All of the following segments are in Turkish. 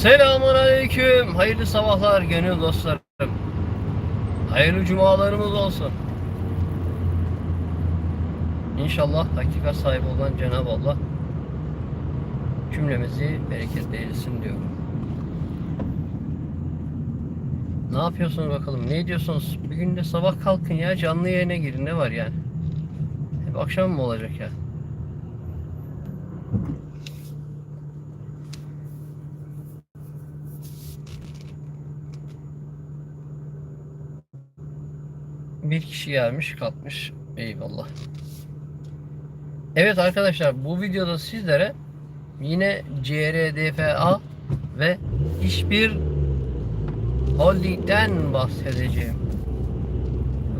Selamun aleyküm. Hayırlı sabahlar gönül dostlarım. Hayırlı cumalarımız olsun. İnşallah hakikat sahibi olan Cenab-ı Allah cümlemizi bereketle eylesin diyorum. Ne yapıyorsunuz bakalım? Ne ediyorsunuz? Bir gün de sabah kalkın ya canlı yayına girin. Ne var yani? Hep akşam mı olacak ya? Bir kişi gelmiş kalkmış. Eyvallah. Evet arkadaşlar bu videoda sizlere yine CRDFA ve hiçbir holdingden bahsedeceğim.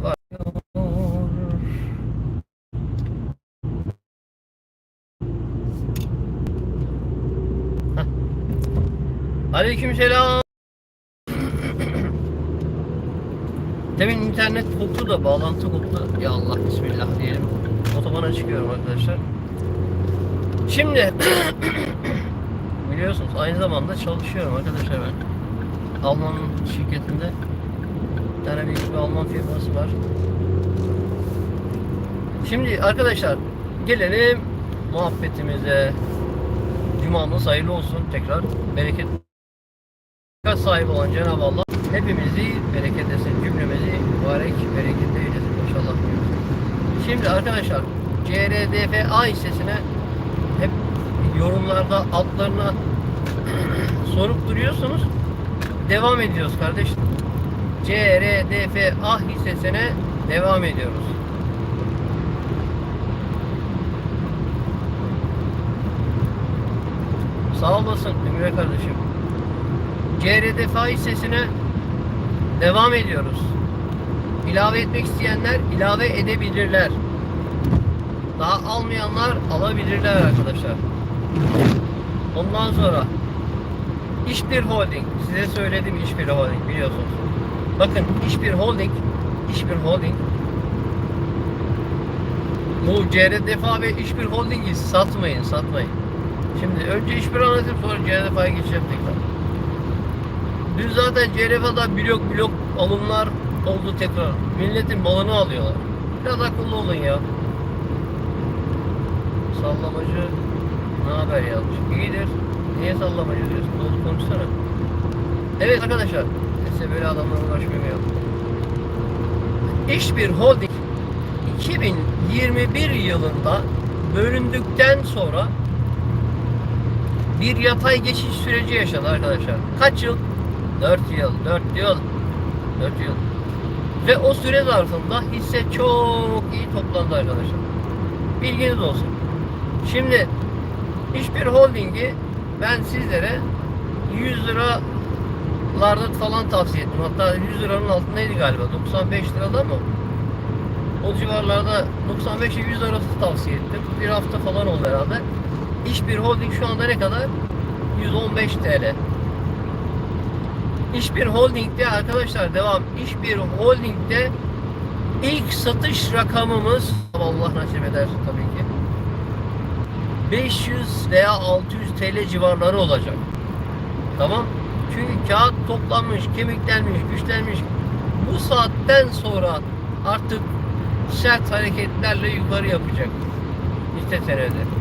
Hah. Demin internet koptu da bağlantı koptu. Ya Allah bismillah diyelim. Otobana çıkıyorum arkadaşlar. Şimdi biliyorsunuz aynı zamanda çalışıyorum arkadaşlar ben. Alman şirketinde bir tane büyük bir Alman firması var. Şimdi arkadaşlar gelelim muhabbetimize. Cumamız hayırlı olsun tekrar. Bereket sahibi olan Cenab-ı Allah hepimizi bereket etsin. Cümlemizi mübarek bereketli eylesin inşallah. Şimdi arkadaşlar CRDFA hissesine hep yorumlarda altlarına sorup duruyorsunuz. Devam ediyoruz kardeşim. CRDFA hissesine devam ediyoruz. Sağ olasın Emre kardeşim. CRDFA hissesine devam ediyoruz. İlave etmek isteyenler ilave edebilirler. Daha almayanlar alabilirler arkadaşlar. Ondan sonra İşbir Holding. Size söyledim İşbir Holding biliyorsunuz. Bakın İşbir Holding İşbir Holding bu CRDFA ve İşbir Holding'i satmayın, satmayın. Şimdi önce İşbir anlatayım sonra CRDFA'ya geçeceğim tekrar. Dün zaten CRFA'da blok blok alımlar oldu tekrar. Milletin balını alıyorlar. Biraz akıllı olun ya. Sallamacı ne haber yazmış. İyidir. Niye sallamacı diyorsun? Doğru konuşsana. Evet arkadaşlar. Size böyle adamlarla uğraşmayayım ya. İşbir Holding 2021 yılında bölündükten sonra bir yatay geçiş süreci yaşadı arkadaşlar. Kaç yıl? 4 yıl, 4 yıl, 4 yıl. Ve o süre zarfında hisse çok iyi toplandı arkadaşlar. Bilginiz olsun. Şimdi hiçbir holdingi ben sizlere 100 liralarda falan tavsiye ettim. Hatta 100 liranın altındaydı galiba. 95 lirada mı? O civarlarda 95 ile 100 arası tavsiye ettim. Bir hafta falan oldu herhalde. Hiçbir holding şu anda ne kadar? 115 TL. İşbir Holding'de arkadaşlar devam. İşbir Holding'de ilk satış rakamımız Allah nasip eder tabii ki. 500 veya 600 TL civarları olacak. Tamam? Çünkü kağıt toplanmış, kemiklenmiş, güçlenmiş. Bu saatten sonra artık sert hareketlerle yukarı yapacak. İşte senede.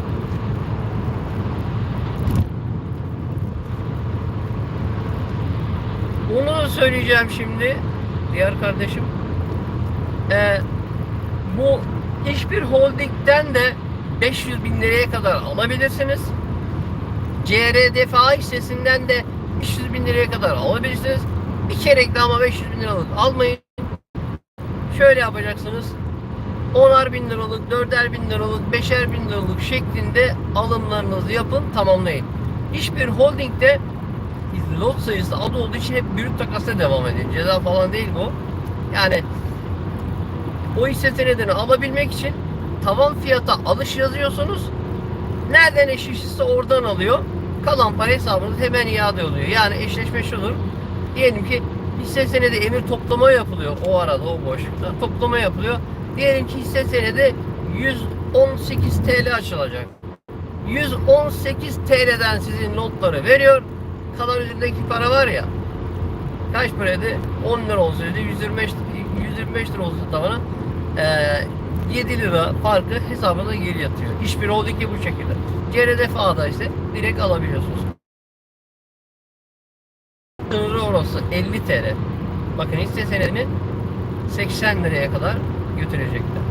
Da söyleyeceğim şimdi. Diğer kardeşim. Ee, bu hiçbir holdingden de 500 bin liraya kadar alabilirsiniz. CRDFA hissesinden de 500 bin liraya kadar alabilirsiniz. Bir kere ama 500 bin liralık almayın. Şöyle yapacaksınız. 10'ar bin liralık, 4'er bin liralık, 5'er bin liralık şeklinde alımlarınızı yapın, tamamlayın. Hiçbir holdingde lot sayısı adı olduğu için hep büyük takasla devam edin. Ceza falan değil bu. Yani o hisse senedini alabilmek için tavan fiyata alış yazıyorsunuz. Nereden eşleşirse oradan alıyor. Kalan para hesabınız hemen iade oluyor. Yani eşleşme şudur. Diyelim ki hisse senedi emir toplama yapılıyor o arada o boşlukta. Toplama yapılıyor. Diyelim ki hisse senedi 118 TL açılacak. 118 TL'den sizin notları veriyor. Kalan üzerindeki para var ya kaç paraydı? 10 lira olsaydı 125 125 lira olsaydı tavana ee, 7 lira farkı hesabına geri yatıyor. Hiçbir holdingi bu şekilde. CRDFA'da ise direkt alabiliyorsunuz. Sınırı orası 50 TL. Bakın hisse senedini 80 liraya kadar götürecekler.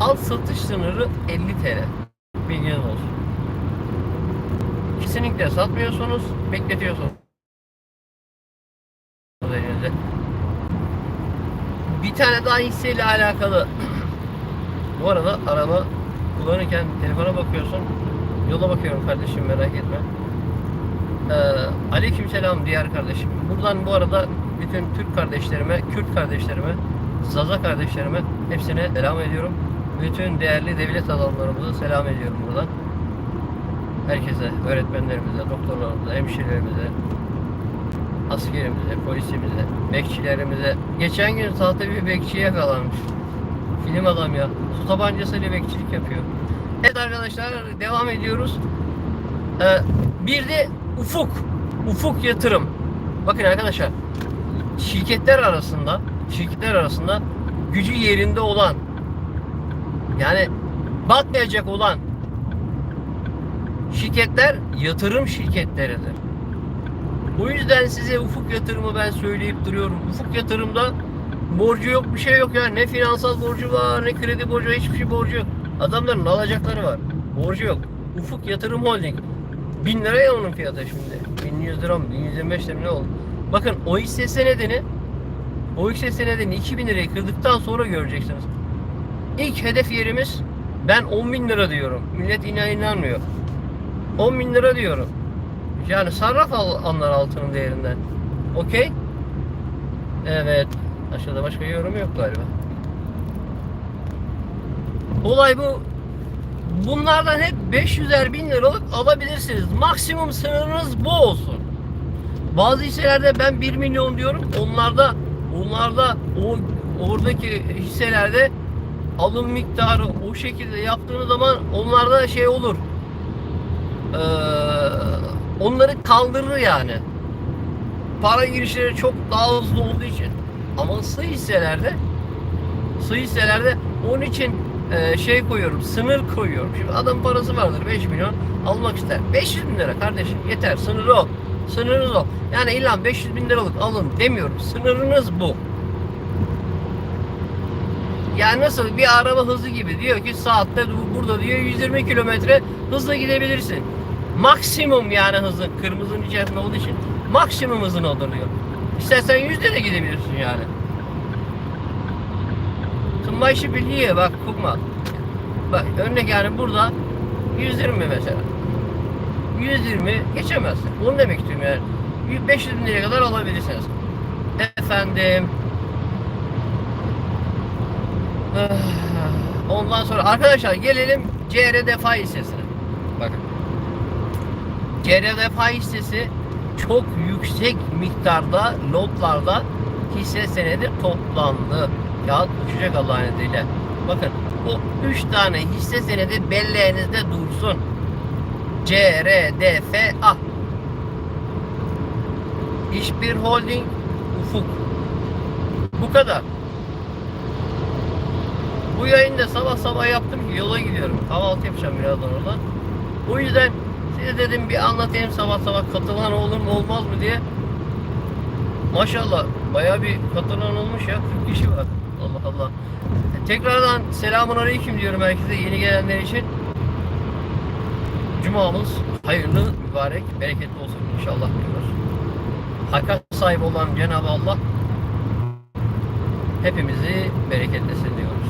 Alt satış sınırı 50 TL. Bilginiz olsun. Kesinlikle satmıyorsunuz, bekletiyorsunuz. Bir tane daha hisseyle alakalı. Bu arada araba kullanırken telefona bakıyorsun. Yola bakıyorum kardeşim merak etme. Ee, aleyküm selam diğer kardeşim. Buradan bu arada bütün Türk kardeşlerime, Kürt kardeşlerime, Zaza kardeşlerime hepsine selam ediyorum. Bütün değerli devlet adamlarımıza selam ediyorum buradan. Herkese, öğretmenlerimize, doktorlarımıza, hemşirelerimize, askerimize, polisimize, bekçilerimize. Geçen gün sahte bir bekçi yakalanmış. Film adam ya. Su tabancasıyla bekçilik yapıyor. Evet arkadaşlar devam ediyoruz. Ee, bir de ufuk. Ufuk yatırım. Bakın arkadaşlar. Şirketler arasında şirketler arasında gücü yerinde olan yani batmayacak olan şirketler yatırım şirketleridir. Bu yüzden size ufuk yatırımı ben söyleyip duruyorum. Ufuk yatırımda borcu yok bir şey yok ya. Ne finansal borcu var ne kredi borcu hiçbir şey borcu yok. Adamların alacakları var. Borcu yok. Ufuk Yatırım Holding. 1000 lira ya onun fiyatı şimdi. 1100 lira mı? 1125 lira mı ne oldu? Bakın o hisse senedini o hisse senedini 2000 liraya kırdıktan sonra göreceksiniz. İlk hedef yerimiz ben 10 bin lira diyorum. Millet inan inanmıyor. 10 bin lira diyorum. Yani sarraf al, anlar altının değerinden. Okey? Evet. Aşağıda başka yorum yok galiba. Olay bu. Bunlardan hep 500'er bin liralık alabilirsiniz. Maksimum sınırınız bu olsun. Bazı hisselerde ben 1 milyon diyorum. Onlarda onlarda o oradaki hisselerde alım miktarı o şekilde yaptığınız zaman onlarda şey olur. Ee, onları kaldırır yani. Para girişleri çok daha hızlı olduğu için. Ama sığ hisselerde sığ hisselerde onun için e, şey koyuyorum, sınır koyuyorum. Şimdi adam parası vardır 5 milyon almak ister. 500 bin lira kardeşim yeter sınırı o. Sınırınız o. Yani illa 500 bin liralık alın demiyorum. Sınırınız bu. Yani nasıl bir araba hızı gibi diyor ki saatte bu- burada diyor 120 kilometre hızla gidebilirsin. Maksimum yani hızın kırmızının içerisinde olduğu için maksimum hızın olur diyor. İstersen yüzde de gidebilirsin yani. Tımbayşı biliyor bak Kukma. Bak örnek yani burada 120 mesela. 120 geçemezsin. Bunu demek istiyorum yani. 500 bin liraya kadar alabilirsiniz. Efendim. Ah, Ondan sonra arkadaşlar gelelim CRDFA hissesine. Bakın. CRDFA hissesi çok yüksek miktarda lotlarda hisse senedi toplandı. Kağıt uçacak Allah'ın izniyle. Bakın o 3 tane hisse senedi belleğinizde dursun. C, R, D, F, A. Hiçbir holding ufuk. Bu kadar. Bu yayında sabah sabah yaptım yola gidiyorum. Kahvaltı yapacağım birazdan orada. O yüzden size dedim bir anlatayım sabah sabah katılan olur mu olmaz mı diye. Maşallah bayağı bir katılan olmuş ya 40 kişi var. Allah Allah. Tekrardan selamun aleyküm diyorum herkese yeni gelenler için. Cumamız hayırlı, mübarek, bereketli olsun inşallah diyoruz. Hakikat sahibi olan Cenab-ı Allah hepimizi bereketlesin diyoruz.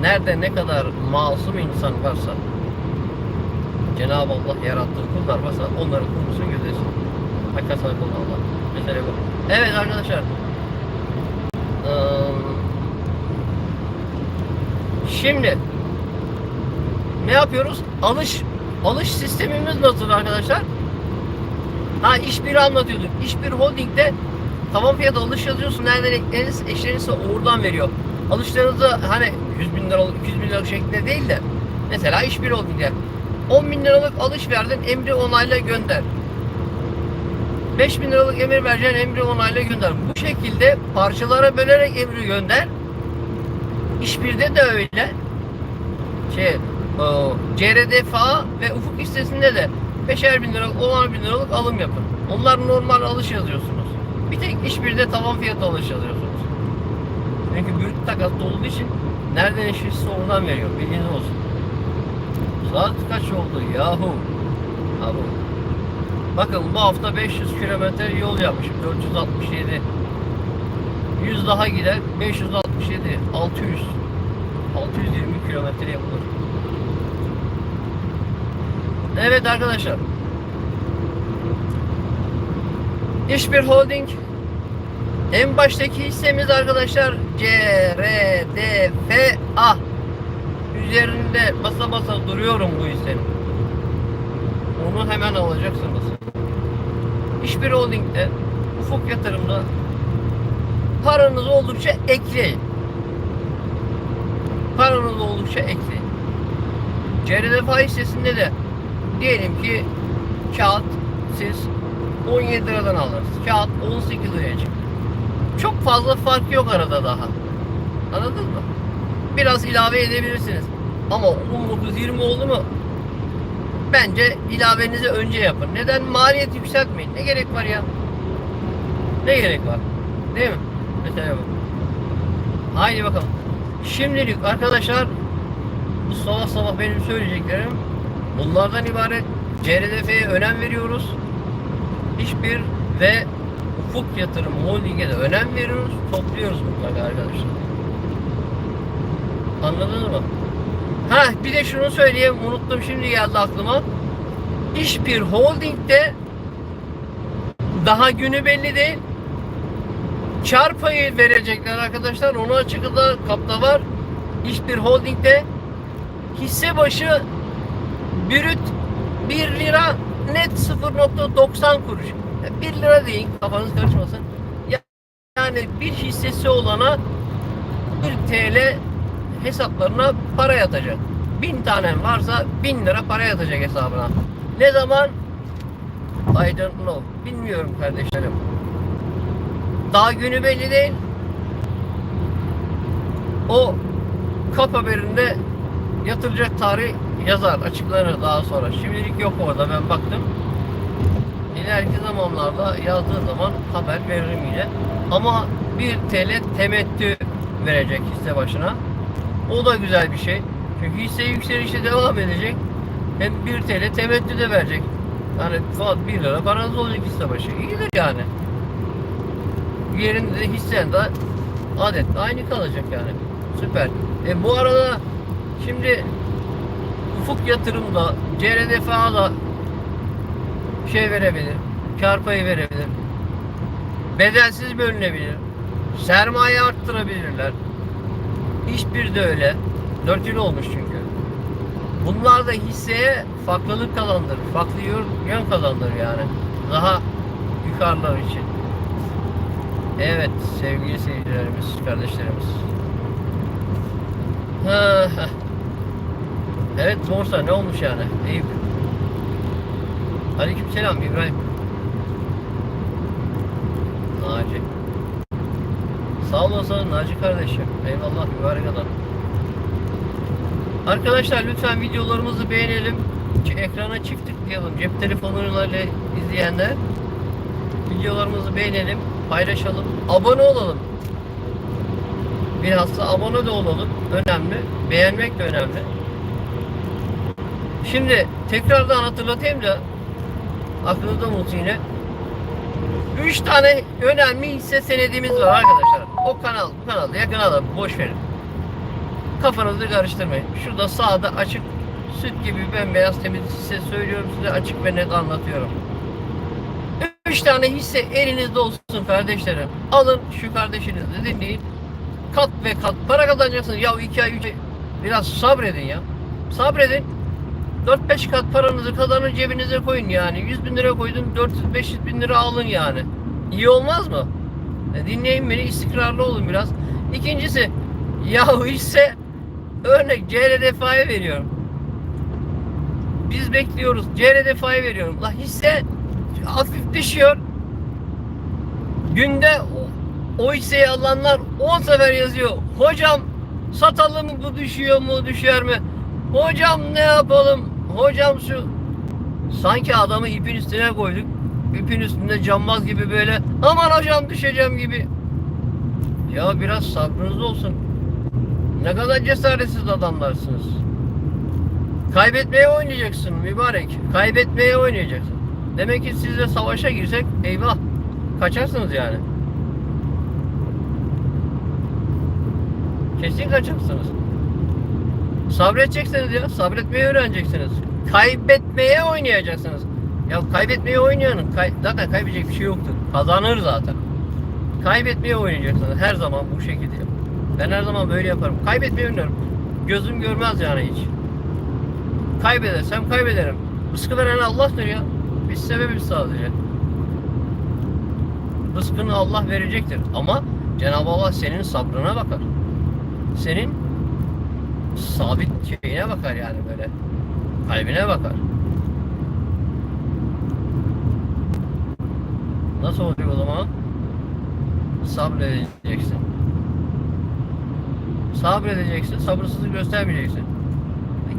Nerede ne kadar masum insan varsa Cenab-ı Allah yarattığı kullar varsa onları korusun gözlesin. Hakikat sahibi olan Allah. Mesele bu. Evet arkadaşlar. Şimdi ne yapıyoruz? Alış alış sistemimiz nasıl arkadaşlar? Ha iş biri anlatıyorduk. İş bir holdingde tamam fiyat alış yazıyorsun. Nereden ekleriniz eşlenirse oradan veriyor. Alışlarınızı hani 100 bin liralık 200 bin liralık şeklinde değil de mesela iş bir holdingde 10 bin liralık alış verdin emri onayla gönder. 5 bin liralık emir vereceksin emri onayla gönder. Bu şekilde parçalara bölerek emri gönder. İşbirde de öyle. Şey, o, CRDFA ve ufuk listesinde de 5'er bin liralık, 10'ar bin liralık alım yapın. Onlar normal alış yazıyorsunuz. Bir tek işbirde tavan fiyatı alış yazıyorsunuz. Çünkü büyük takaslı olduğu için nereden eşitse oradan veriyor. Bilginiz olsun. Saat kaç oldu yahu? Abi. Bakın bu hafta 500 kilometre yol yapmışım. 467. 100 daha gider. 567. 600. 620 kilometre yapılır. Evet arkadaşlar. İşbir Holding en baştaki hissemiz arkadaşlar CRDFA üzerinde basa basa duruyorum bu hissenin. Onu hemen alacaksınız. İşbir Holding'de ufuk yatırımda paranız oldukça ekleyin. Paranız oldukça ekleyin. CRDFA hissesinde de diyelim ki kağıt siz 17 liradan alırız. Kağıt 18 liraya çıktı. Çok fazla fark yok arada daha. Anladın mı? Biraz ilave edebilirsiniz. Ama 19-20 oldu mu? Bence ilavenizi önce yapın. Neden? Maliyet yükseltmeyin. Ne gerek var ya? Ne gerek var? Değil mi? Mesela bu. Haydi bakalım. Şimdilik arkadaşlar bu sabah sabah benim söyleyeceklerim bunlardan ibaret. CRDF'ye önem veriyoruz. Hiçbir ve ufuk yatırım holding'e de önem veriyoruz. Topluyoruz mutlaka arkadaşlar. Anladınız mı? Ha bir de şunu söyleyeyim unuttum şimdi geldi aklıma. Hiçbir holdingde daha günü belli değil. Kar payı verecekler arkadaşlar. Onu açıkta kapta var. Hiçbir holdingde hisse başı bürüt 1 lira net 0.90 kuruş. 1 lira değil kafanız karışmasın. Ya- Yani bir hissesi olana 1 TL hesaplarına para yatacak. 1000 tanen varsa 1000 lira para yatacak hesabına. Ne zaman? I don't know. Bilmiyorum kardeşlerim. Daha günü belli değil. O kap haberinde yatıracak tarih yazar, açıklanır daha sonra. Şimdilik yok orada ben baktım. İleriki zamanlarda yazdığı zaman haber veririm yine. Ama 1 TL temettü verecek hisse başına. O da güzel bir şey. Çünkü hisse yükselişe devam edecek. Hem 1 TL temettü de verecek. Yani fiyat 1 lira paranız olacak hisse başı. İyidir yani. Yerinde de hissen de adet aynı kalacak yani. Süper. E bu arada şimdi ufuk yatırımda CRDFA'da şey verebilir. Kar payı verebilir. Bedelsiz bölünebilir. Sermaye arttırabilirler. Hiçbir de öyle. 4 yıl olmuş çünkü. Bunlar da hisseye farklılık kazandırır. Farklı yön- kazandırır yani. Daha yukarılar için. Evet sevgili seyircilerimiz, kardeşlerimiz. Evet borsa ne olmuş yani? Eyüp. Aleykümselam İbrahim. Naci. Sağ olasın Naci kardeşim. Eyvallah mübarek adam. Arkadaşlar lütfen videolarımızı beğenelim. Ekrana çift tıklayalım. Cep telefonlarıyla izleyenler. Videolarımızı beğenelim. Paylaşalım. Abone olalım. Bilhassa abone de olalım. Önemli. Beğenmek de önemli. Şimdi tekrardan hatırlatayım da aklınızda olsun yine. 3 tane önemli hisse senedimiz var arkadaşlar. O kanal, bu kanalda yakın alın, boş verin. Kafanızı karıştırmayın. Şurada sağda açık süt gibi bembeyaz temiz hisse söylüyorum size açık ve net anlatıyorum. 3 tane hisse elinizde olsun kardeşlerim. Alın şu kardeşinizi dinleyin. Kat ve kat para kazanacaksınız. Ya 2 ay 3 ay biraz sabredin ya. Sabredin. 4-5 kat paranızı kazanın cebinize koyun yani. 100 bin lira koydun 400-500 bin lira alın yani. İyi olmaz mı? E, dinleyin beni istikrarlı olun biraz. İkincisi yahu ise örnek CRDFA'ya veriyorum. Biz bekliyoruz. CRD fay veriyorum. La hisse hafif düşüyor. Günde o, o hisseyi alanlar 10 sefer yazıyor. Hocam satalım bu düşüyor mu düşer mi? Hocam ne yapalım? Hocam şu sanki adamı ipin üstüne koyduk. İpin üstünde cambaz gibi böyle aman hocam düşeceğim gibi. Ya biraz sabrınız olsun. Ne kadar cesaretsiz adamlarsınız. Kaybetmeye oynayacaksın mübarek. Kaybetmeye oynayacaksın. Demek ki sizle savaşa girsek eyvah. Kaçarsınız yani. Kesin kaçarsınız. Sabredeceksiniz ya. Sabretmeyi öğreneceksiniz. Kaybetmeye oynayacaksınız. Ya kaybetmeye oynayanın kay- zaten kaybedecek bir şey yoktur. Kazanır zaten. Kaybetmeye oynayacaksınız. Her zaman bu şekilde. Ben her zaman böyle yaparım. Kaybetmeyi oynarım. Gözüm görmez yani hiç. Kaybedersem kaybederim. Rızkı veren Allah'tır ya. Biz sebebiz sadece. Rızkını Allah verecektir. Ama Cenab-ı Allah senin sabrına bakar. Senin sabit şeyine bakar yani böyle. Kalbine bakar. Nasıl oluyor o zaman? Sabredeceksin. Sabredeceksin, sabırsızlık göstermeyeceksin.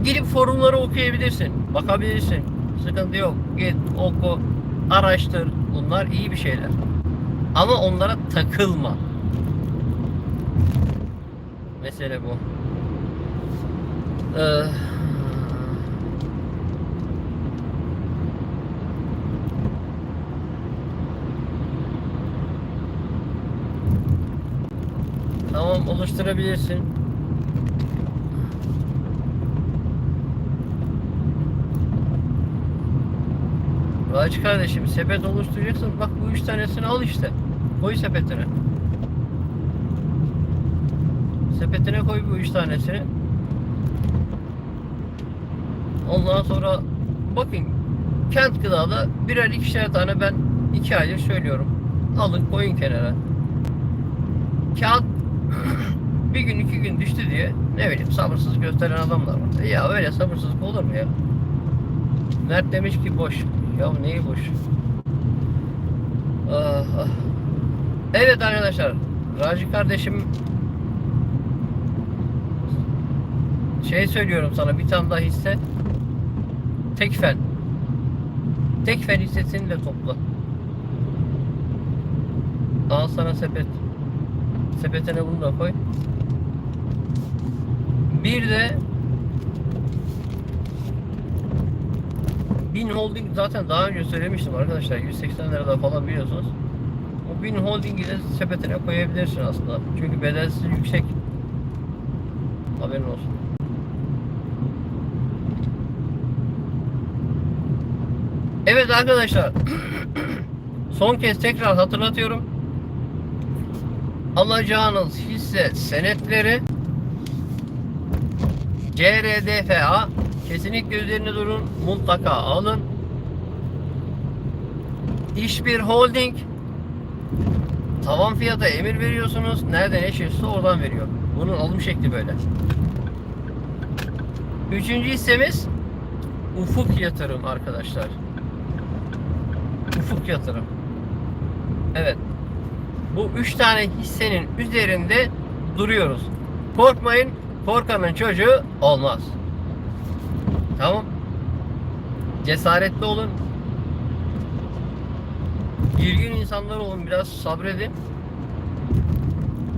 Girip forumları okuyabilirsin, bakabilirsin. Sıkıntı yok. Git, oku, araştır. Bunlar iyi bir şeyler. Ama onlara takılma. Mesele bu. Ee, tamam oluşturabilirsin. Raci kardeşim sepet oluşturacaksın. Bak bu üç tanesini al işte. Koy sepetine. Sepetine koy bu üç tanesini. Ondan sonra bakın kent gıdada birer ikişer tane ben iki aydır söylüyorum. Alın koyun kenara. Kağıt bir gün iki gün düştü diye ne bileyim sabırsız gösteren adamlar var. Ya öyle sabırsızlık olur mu ya? Mert demiş ki boş. Ya neyi boş? Ah, ah. Evet arkadaşlar. Raci kardeşim şey söylüyorum sana bir tane daha hisse Tekfen Tekfen hissesini de topla Al sana sepet Sepetine bunu da koy Bir de Bin Holding zaten daha önce söylemiştim arkadaşlar 180 lirada falan biliyorsunuz. O Bin Holding'i de sepetine koyabilirsin aslında. Çünkü bedelsiz yüksek. Haberin olsun. Evet arkadaşlar. Son kez tekrar hatırlatıyorum. Alacağınız hisse senetleri CRDFA kesinlikle üzerine durun. Mutlaka alın. İş bir holding tavan fiyata emir veriyorsunuz. Nereden eşiyorsa oradan veriyor. Bunun alım şekli böyle. Üçüncü hissemiz Ufuk Yatırım arkadaşlar. Ufuk Yatırım. Evet. Bu üç tane hissenin üzerinde duruyoruz. Korkmayın. Korkanın çocuğu olmaz. Tamam. Cesaretli olun. Girgin insanlar olun. Biraz sabredin.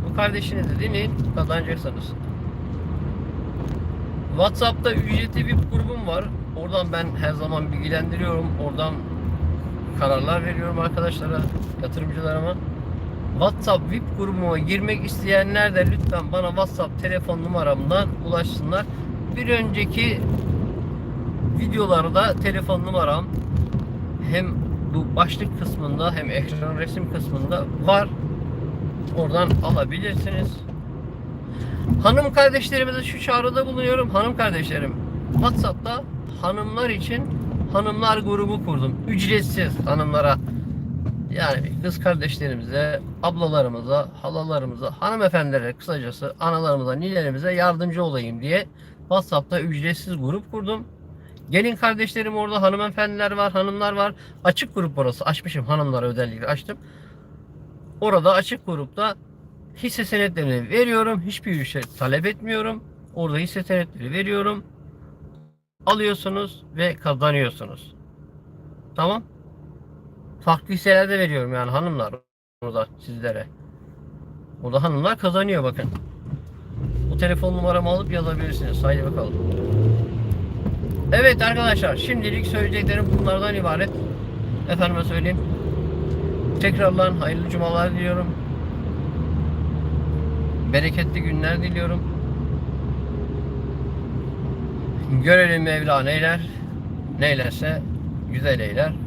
Bu kardeşinizi dinleyin. Kazanacaksınız. WhatsApp'ta ücretli bir grubum var. Oradan ben her zaman bilgilendiriyorum. Oradan kararlar veriyorum arkadaşlara, yatırımcılarıma. WhatsApp VIP grubuma girmek isteyenler de lütfen bana WhatsApp telefon numaramdan ulaşsınlar. Bir önceki videolarda telefon numaram hem bu başlık kısmında hem ekran resim kısmında var. Oradan alabilirsiniz. Hanım kardeşlerimize şu çağrıda bulunuyorum. Hanım kardeşlerim WhatsApp'ta hanımlar için hanımlar grubu kurdum. Ücretsiz hanımlara yani kız kardeşlerimize, ablalarımıza, halalarımıza, hanımefendilere kısacası analarımıza, ninelerimize yardımcı olayım diye WhatsApp'ta ücretsiz grup kurdum. Gelin kardeşlerim orada hanımefendiler var, hanımlar var. Açık grup orası. Açmışım hanımlara özellikle açtım. Orada açık grupta hisse senetlerini veriyorum. Hiçbir şey talep etmiyorum. Orada hisse senetleri veriyorum. Alıyorsunuz ve kazanıyorsunuz. Tamam. Farklı hisselerde veriyorum yani hanımlar burada sizlere. Burada hanımlar kazanıyor bakın. Bu telefon numaramı alıp yazabilirsiniz. Haydi bakalım. Evet arkadaşlar şimdilik söyleyeceklerim bunlardan ibaret. Efendime söyleyeyim. Tekrardan hayırlı cumalar diliyorum. Bereketli günler diliyorum. Görelim Mevla neyler. Neylerse güzel eyler.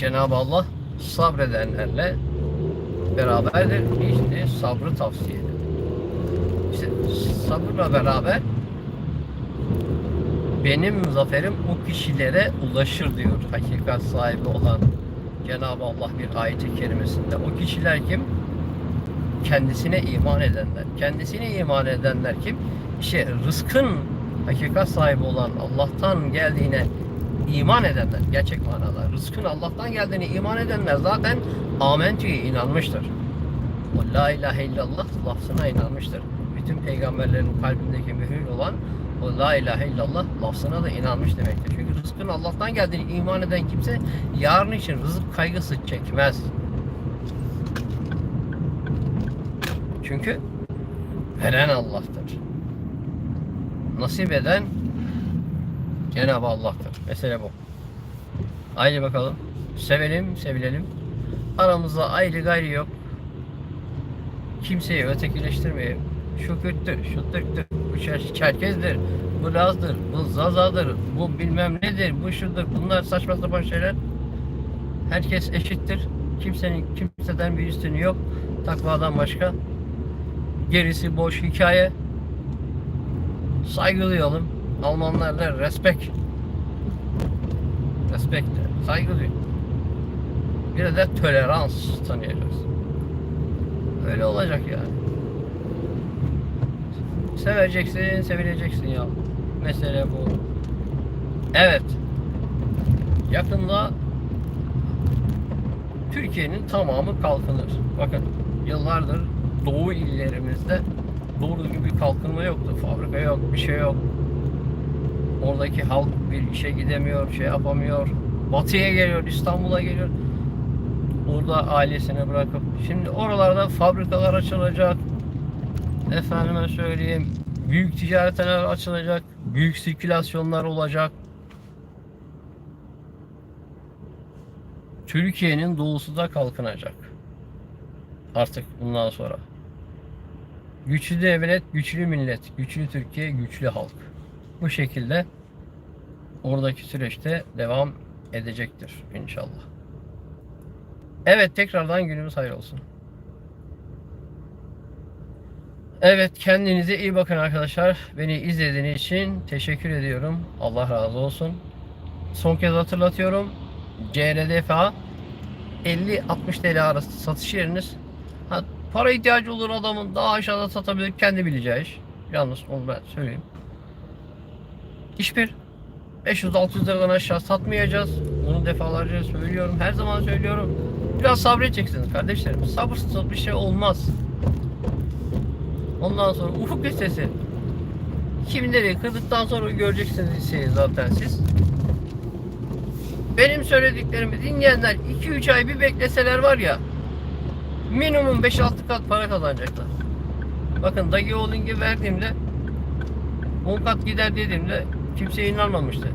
Cenab-ı Allah sabredenlerle beraberdir. İşte sabrı tavsiye eder. İşte sabırla beraber benim zaferim o kişilere ulaşır diyor hakikat sahibi olan Cenab-ı Allah bir ayet-i kerimesinde. O kişiler kim? Kendisine iman edenler. Kendisine iman edenler kim? İşte rızkın hakikat sahibi olan Allah'tan geldiğine iman edenler. Gerçek manada. Rızkın Allah'tan geldiğine iman edenler zaten amentüye inanmıştır. O la ilahe illallah lafzına inanmıştır. Bütün peygamberlerin kalbindeki mühür olan o la ilahe illallah lafzına da inanmış demektir. Çünkü rızkın Allah'tan geldiğine iman eden kimse yarın için rızık kaygısı çekmez. Çünkü veren Allah'tır. Nasip eden Cenab-ı Allah'tır. Mesele bu. Haydi bakalım. Sevelim, sevilelim. Aramızda ayrı gayrı yok. Kimseyi ötekileştirmeyelim. Şu Kürttür, şu Türktür, bu Çer- Çerkezdir, bu Laz'dır, bu Zazadır, bu bilmem nedir, bu şudur. Bunlar saçma sapan şeyler. Herkes eşittir. Kimsenin kimseden bir üstünü yok. Takvadan başka. Gerisi boş hikaye. Saygı duyalım. Almanlarla respect. Respect. Saygı duyun. Bir de tolerans tanıyacağız. Öyle olacak yani. Seveceksin, sevileceksin ya. Mesele bu. Evet. Yakında Türkiye'nin tamamı kalkınır. Bakın yıllardır doğu illerimizde doğru gibi kalkınma yoktu. Fabrika yok, bir şey yok. Oradaki halk bir işe gidemiyor, şey yapamıyor. Batıya geliyor, İstanbul'a geliyor. Orada ailesini bırakıp. Şimdi oralarda fabrikalar açılacak. Efendime söyleyeyim. Büyük ticarethaneler açılacak. Büyük sirkülasyonlar olacak. Türkiye'nin doğusu da kalkınacak. Artık bundan sonra. Güçlü devlet, güçlü millet, güçlü Türkiye, güçlü halk. Bu şekilde oradaki süreçte devam edecektir inşallah. Evet tekrardan günümüz hayır olsun. Evet kendinize iyi bakın arkadaşlar. Beni izlediğiniz için teşekkür ediyorum. Allah razı olsun. Son kez hatırlatıyorum. CRDFA 50-60 TL arası satış yeriniz. Ha, para ihtiyacı olur adamın daha aşağıda satabilir kendi bileceği iş. Yalnız onu ben söyleyeyim. İş bir 500-600 liradan aşağı satmayacağız. Bunu defalarca söylüyorum. Her zaman söylüyorum. Biraz sabredeceksiniz kardeşlerim. Sabırsız bir şey olmaz. Ondan sonra ufuk listesi. Kimleri kırdıktan sonra göreceksiniz listeyi zaten siz. Benim söylediklerimi dinleyenler 2-3 ay bir bekleseler var ya minimum 5-6 kat para kazanacaklar. Bakın Dagi Holding'e verdiğimde 10 kat gider dediğimde kimseye inanmamıştı.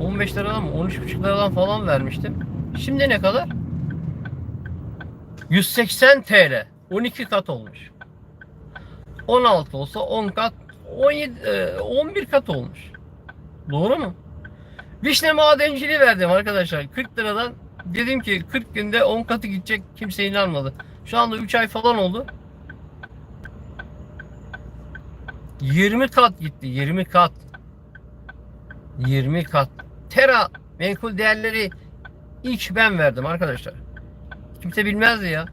15 liradan mı 13,5 liradan falan vermiştim. Şimdi ne kadar? 180 TL. 12 kat olmuş. 16 olsa 10 kat 17 e, 11 kat olmuş. Doğru mu? Vişne madenciliği verdim arkadaşlar. 40 liradan dedim ki 40 günde 10 katı gidecek kimse inanmadı. Şu anda 3 ay falan oldu. 20 kat gitti. 20 kat. 20 kat. Tera menkul değerleri ilk ben verdim arkadaşlar. Kimse bilmezdi ya.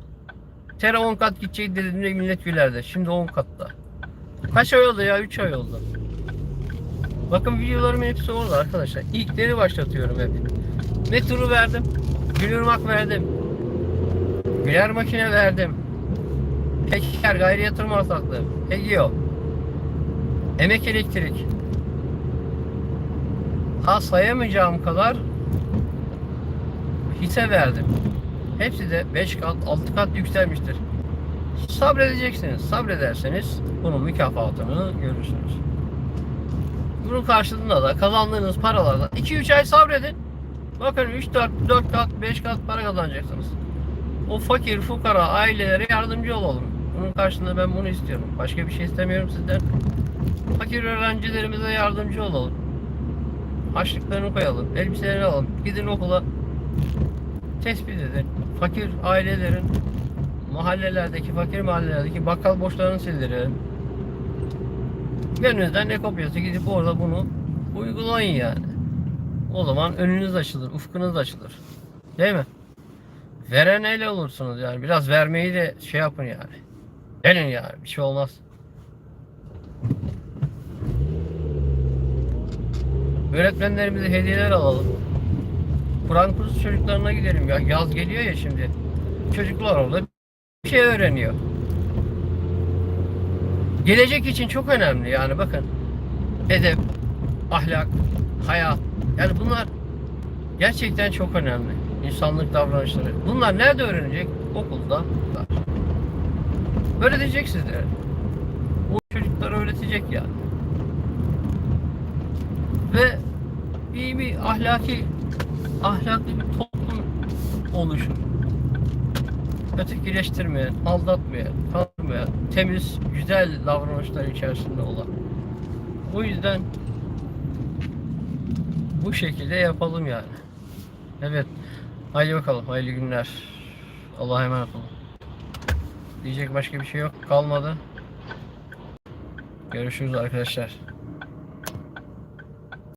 Tera 10 kat gidecek dediğimde millet gülerdi. Şimdi 10 katta. Kaç ay oldu ya? 3 ay oldu. Bakın videolarım hepsi orada arkadaşlar. İlkleri başlatıyorum hep. Ne turu verdim? Gülürmak verdim. Güler makine verdim. Peker gayri yatırım ortaklığı. Egio. Emek elektrik. Ha sayamayacağım kadar hisse verdim. Hepsi de 5 kat, 6 kat yükselmiştir. Sabredeceksiniz. Sabrederseniz bunun mükafatını görürsünüz. Bunun karşılığında da kazandığınız paralardan 2-3 ay sabredin. Bakın 3 4 4 kat 5 kat para kazanacaksınız. O fakir fukara ailelere yardımcı olalım. Bunun karşılığında ben bunu istiyorum. Başka bir şey istemiyorum sizden. Fakir öğrencilerimize yardımcı olalım. Harçlıklarını koyalım, elbiselerini alalım. Gidin okula tespit edin. Fakir ailelerin mahallelerdeki, fakir mahallelerdeki bakkal borçlarını sildirelim. Gönlünüzden ne kopyası gidip orada bunu uygulayın yani. O zaman önünüz açılır, ufkunuz açılır. Değil mi? Veren el olursunuz yani. Biraz vermeyi de şey yapın yani. Gelin yani. Bir şey olmaz. Öğretmenlerimize hediyeler alalım. Kur'an kursu çocuklarına gidelim ya. Yaz geliyor ya şimdi. Çocuklar orada bir şey öğreniyor. Gelecek için çok önemli yani bakın. Edep, ahlak, hayat. Yani bunlar gerçekten çok önemli. İnsanlık davranışları. Bunlar nerede öğrenecek? Okulda. Öğretecek sizlere. Bu çocuklara öğretecek yani. Ve iyi bir ahlaki ahlaklı bir toplum oluşur. Ötekileştirmeyen, aldatmayan, kandırmayan, temiz, güzel davranışlar içerisinde olan. Bu yüzden bu şekilde yapalım yani. Evet. Haydi bakalım. Hayırlı günler. Allah'a emanet olun. Diyecek başka bir şey yok. Kalmadı. Görüşürüz arkadaşlar.